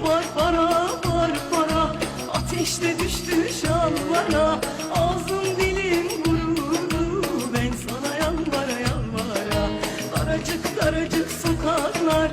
var para var para. Ateşte düştü şalvara. Ağzım dilim vuruldu Ben sana yalvara yalvara Daracık daracık sokaklar.